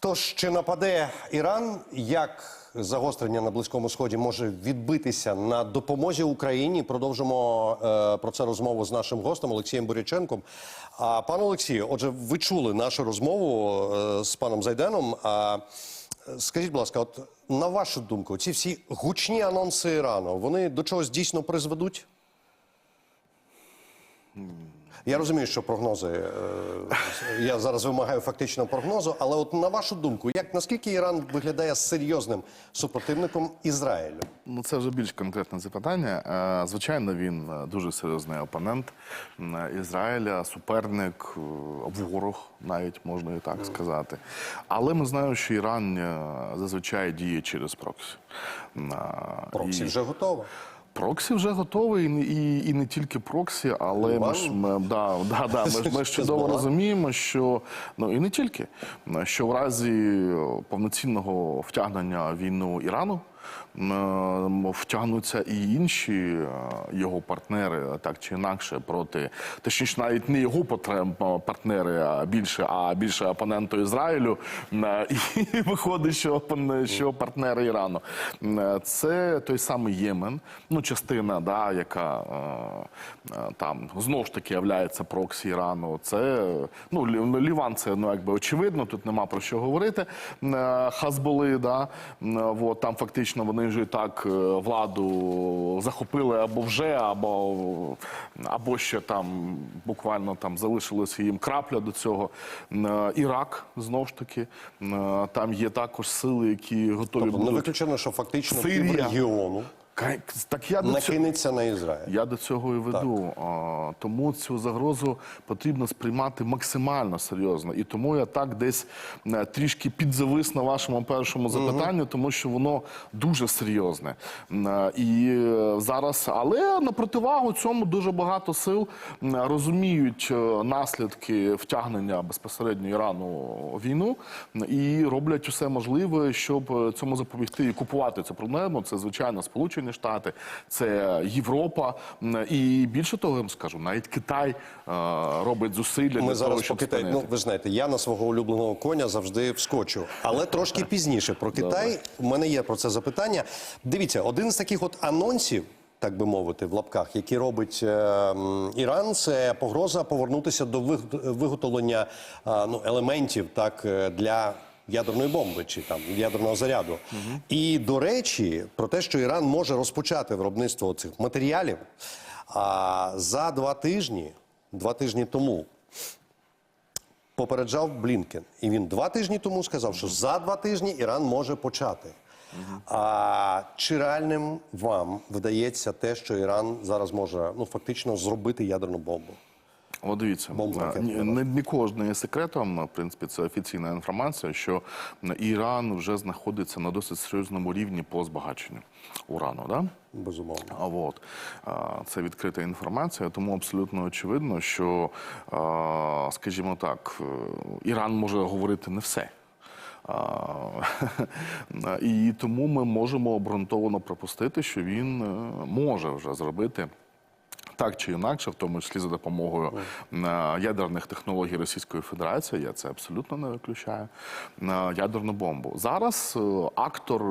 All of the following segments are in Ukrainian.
Тож чи нападе Іран? Як загострення на близькому сході може відбитися на допомозі Україні? Продовжимо е, про це розмову з нашим гостем Олексієм Буряченком. А пане Олексію, отже, ви чули нашу розмову е, з паном Зайденом. А скажіть, будь ласка, от на вашу думку, ці всі гучні анонси Ірану вони до чогось дійсно призведуть? Я розумію, що прогнози. е, Я зараз вимагаю фактично прогнозу, але от на вашу думку, як наскільки Іран виглядає серйозним супротивником Ізраїлю? Ну, це вже більш конкретне запитання. Е, Звичайно, він е, дуже серйозний опонент Ізраїля, суперник, ворог, навіть можна і так сказати. Але ми знаємо, що Іран зазвичай діє через проксі. Проксі і- вже готова. Проксі вже готовий, і, не- і, і не тільки проксі, але ми ж ми, да, да, да, ми, ми ж чудово розуміємо, що ну і не тільки, що в разі повноцінного втягнення війну Ірану втягнуться і інші е, його партнери, так чи інакше, проти точніше, навіть не його партнери, а більше, а більше опоненту Ізраїлю. І виходить, що що партнери Ірану. Це той самий Ємен, ну частина, да, яка е, е, там знову ж таки являється проксі Ірану. Це ну ну, Ліван, це ну якби очевидно. Тут нема про що говорити. Е, Хазболи, да, е, вот, там фактично вони вже і так е, владу захопили або вже, або, або ще там буквально там залишилося їм крапля до цього. Е, Ірак знову ж таки. Е, Там є також сили, які готові Тобто не виключено, що фактично Сирія. Ка- Так я до цього. накинеться на Ізраїль. Я до цього і веду. А, Тому цю загрозу потрібно сприймати максимально серйозно. І тому я так десь е, трішки підзавис на вашому першому запитанню, тому що воно дуже серйозне. Е, І е, зараз, але на противагу цьому дуже багато сил розуміють наслідки втягнення безпосередньо Ірану в війну і роблять усе можливе, щоб цьому запобігти і купувати цю проблему. Це звичайно Сполучені Штати, це Європа. І більше того, я вам скажу, навіть Китай е, робить зусилля для Ми того, зараз по щоб Китаю. Ну, ви знаєте, я на свого улюбленого коня завжди вскочу. Але трошки пізніше про Китай. У мене є про це запитання. Дивіться, один з таких от анонсів. Так би мовити, в лапках, які робить е, Іран, це погроза повернутися до виг- виготовлення е, ну, елементів так е, для ядерної бомби чи там ядерного заряду. І до речі, про те, що Іран може розпочати виробництво цих матеріалів. А за два тижні, два тижні тому, попереджав Блінкен. І він два тижні тому сказав, що за два тижні Іран може почати. А чи реальним вам вдається те, що Іран зараз може ну фактично зробити ядерну бомбу? О, дивіться, е, не, не кожне є секретом. В принципі, це офіційна інформація, що Іран вже знаходиться на досить серйозному рівні по збагаченню урану. Да? Безумовно. А от це відкрита інформація, тому абсолютно очевидно, що, скажімо так, е, Іран може говорити не все. І тому ми можемо обґрунтовано пропустити, що він е, може вже зробити. Так чи інакше, в тому числі за допомогою е, ядерних технологій Російської Федерації, я це абсолютно не виключаю. е, Ядерну бомбу. Зараз е, актор,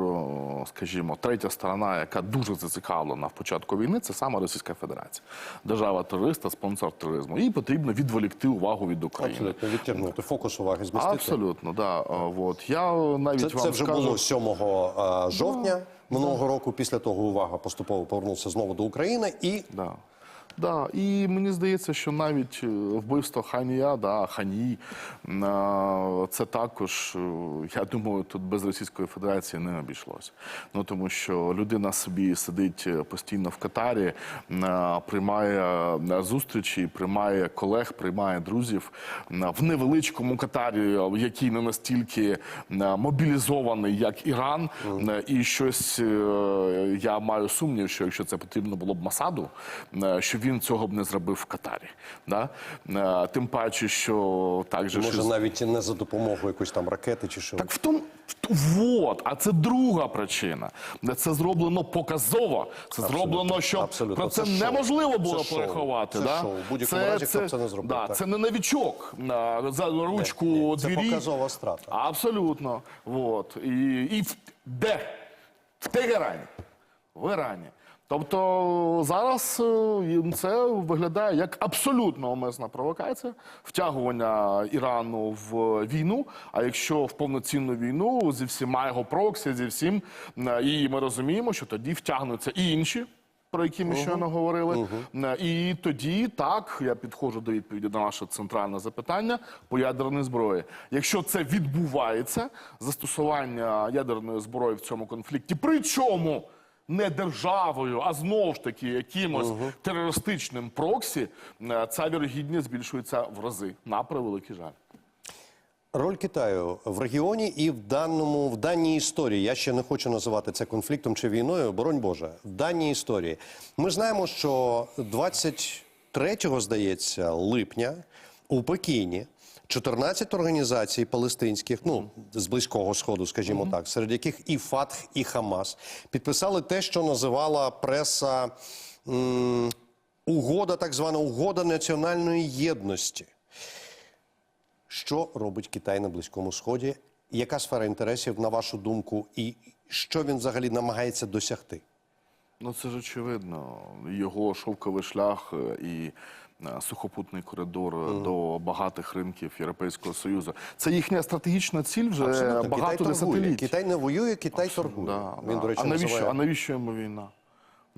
скажімо, третя сторона, яка дуже зацікавлена в початку війни, це саме Російська Федерація, держава терориста, спонсор тероризму. Їй потрібно відволікти увагу від України. Абсолютно відтягнути фокус уваги змістити. Абсолютно, да. От я навіть Це, вам це вже скажу, було 7 а, жовтня минулого року. Після того увага поступово повернувся знову до України і Да. Да, і мені здається, що навіть е, вбивство Ханія, да, Хані, е, це також, е, я думаю, тут без Російської Федерації не обійшлося. Ну тому що людина собі сидить постійно в Катарі, приймає зустрічі, приймає колег, приймає друзів в невеличкому Катарі, який не настільки мобілізований, як Іран, Е, і щось я маю сумнів, що якщо це потрібно було б Масаду, що він цього б не зробив в Катарі. Да? Е, Тим паче, що так же може ж- навіть не за допомогою якоїсь там ракети чи що. так в тому, Вот, а це друга причина. Це зроблено показово. Це зроблено, щоб Абсолютно. про це, Це неможливо було Це переховати. Це да? шоу. В будь-якому разі, хто б це не зробив, Да, так. це не новічок на за ручку ні, це двері. показова страта. Абсолютно. Вот. І, і в, де? В Тегерані. В Ірані. Тобто зараз е, це виглядає як абсолютно умисна провокація, втягування Ірану в війну. А якщо в повноцінну війну зі всіма його проксі, зі всім, е, і ми розуміємо, що тоді втягнуться і інші. Про які ми щойно говорили, Е, і тоді так я підходжу до відповіді на наше центральне запитання по ядерній зброї. Якщо це відбувається, застосування ядерної зброї в цьому конфлікті, причому не державою, а знову ж таки якимось терористичним проксі, е, ця вірогідність збільшується в рази на превеликий жаль. Роль Китаю в регіоні і в даному в даній історії. Я ще не хочу називати це конфліктом чи війною. Боронь Боже, в даній історії. Ми знаємо, що 23-го, здається, липня у Пекіні 14 організацій палестинських, ну з близького сходу, скажімо так, серед яких і Фатх, і Хамас, підписали те, що називала преса м, угода, так звана угода національної єдності. Що робить Китай на Близькому Сході? Яка сфера інтересів, на вашу думку, і що він взагалі намагається досягти? Ну це ж очевидно. Його шовковий шлях е, і сухопутний коридор mm. до багатих ринків Європейського Союзу. Це їхня стратегічна ціль вже Абсолютно. багато Китай десятиліть. Китай не воює, Китай торгує. Да, Він, да. до речі, а навіщо, називає... а навіщо йому війна?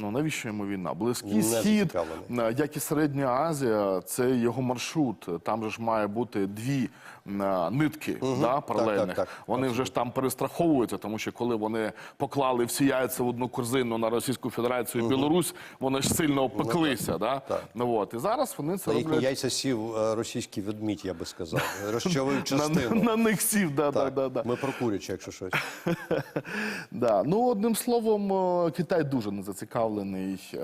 Ну навіщо йому війна? Близький Не схід, е, як і Середня Азія, це його маршрут. Там же ж має бути дві е, нитки да, паралельних. так, так. Вони вже ж там перестраховуються, тому що коли вони поклали всі яйця в одну корзину на Російську Федерацію і Білорусь, вони ж сильно опеклися. Да? так. Ну, от. І зараз вони це На їхні роблять. яйця сів е, російський ведмідь, я би сказав. Розчовив частину. на них сів, да, да, Так, да, да. Ми про куряче, якщо щось. Да. Ну, одним словом, Китай дуже не зацікавлений е,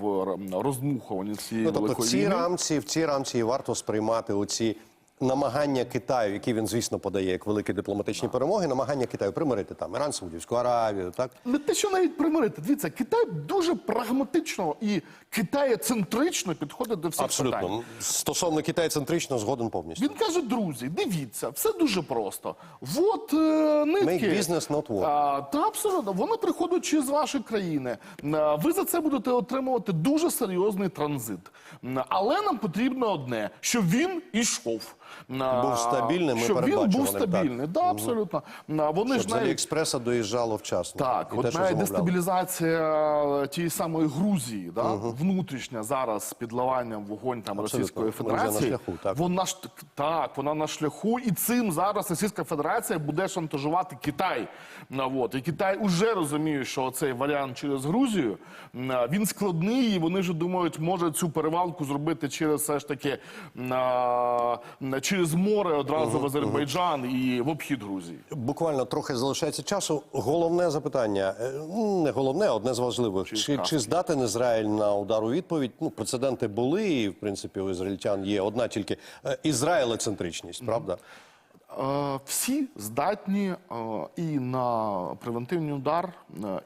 в розмухуванні цієї Ну, тобто великої цій війни. рамці, в цій рамці і варто сприймати оці намагання Китаю, які він, звісно, подає як великі дипломатичні перемоги, намагання Китаю примирити там Іран, Саудівську Аравію, так? Не те, що навіть примирити. Дивіться, Китай дуже прагматично і китаєцентрично підходить до всіх Абсолютно. питань. Стосовно Китаю-центрично згоден повністю. Він каже: друзі, дивіться, все дуже просто. Вот е, нитки. Make business, not war. А, та абсолютно. Вони приходять з вашої країни. А, Ви за це будете отримувати дуже серйозний транзит. М, Але нам потрібно одне, щоб він ішов. Був стабільним Щоб він був передбачуваним, так. стабільний. Да, абсолютно. Вони Щоб ж навіть Аліекспреса доїжджало вчасно. так, І от те, навіть дестабілізація тієї самої Грузії, да? внутрішня зараз з підливанням вогонь там Абсолютно. Російської вже на шляху, так. Вона ж так, вона на шляху, і цим зараз Російська Федерація буде шантажувати Китай. От. І Китай вже розуміє, що цей варіант через Грузію він складний, і вони вже думають, може цю перевалку зробити через все ж таки через море одразу в Азербайджан і в обхід Грузії. Буквально трохи залишається часу. Головне запитання, е, ну, не головне, одне з важливих. Чи, чи здатен Ізраїль на удар у відповідь? Ну, прецеденти були, і в принципі у ізраїльтян є одна тільки е, ізраїлецентричність, правда? Е, Всі здатні і на превентивний удар,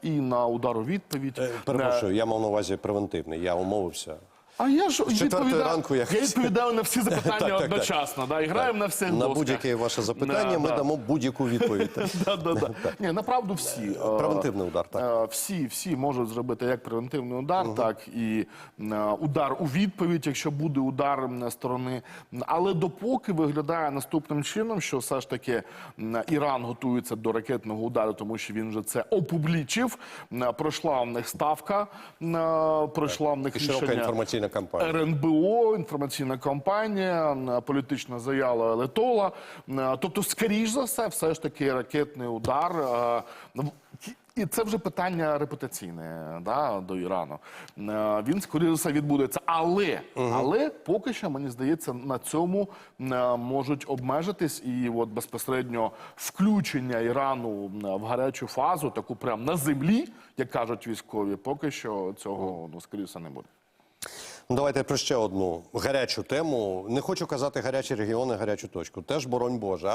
і на удар у відповідь. Перепрошую, я мав на увазі превентивний, я умовився. А я ж четвертої відповідаю, ранку я- відповідаю на всі запитання Так, так, так. одночасно. Да, і граємо на всіх На досках. будь-яке ваше запитання Да, ми да. дамо будь-яку відповідь. Да, да, да. Ні, направду всі. е, Превентивний удар, так. е, Всі, всі можуть зробити як превентивний удар, так і е, удар у відповідь, якщо буде удар м, сторони. Але допоки виглядає наступним чином, що все ж таки м, Іран готується до ракетного удару, тому що він вже це опублічив. М, Пройшла в них ставка, м, пройшла в них І широка рішення інформаційна кампанія. РНБО, інформаційна кампанія, політична заява Летола. Тобто, скоріш за все, все ж таки ракетний удар. І це вже питання репутаційне да, до Ірану. Він скоріше все відбудеться. Але, але поки що, мені здається, на цьому можуть обмежитись. І от безпосередньо включення Ірану в гарячу фазу, таку прям на землі, як кажуть військові, поки що цього ну, скоріше не буде. Давайте про ще одну гарячу тему. Не хочу казати гарячі регіони, гарячу точку. Теж боронь Боже.